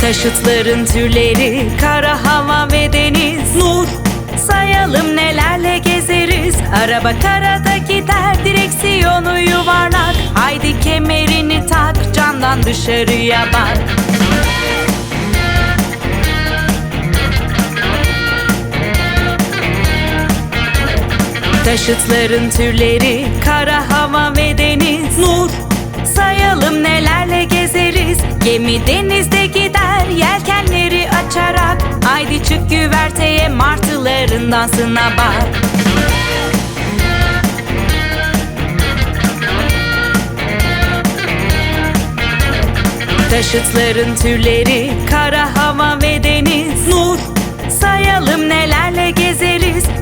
Taşıtların türleri, kara hava ve deniz. Nur, sayalım nelerle gezeriz. Araba karada gider, direksiyonu yuvarlak. Haydi kemerini tak, camdan dışarıya bak. Taşıtların türleri kara hava ve deniz. Nur. Sayalım nelerle gezeriz. Gemi denizde gider yelkenleri açarak. Haydi çık güverteye martıların dansına bak. Taşıtların türleri kara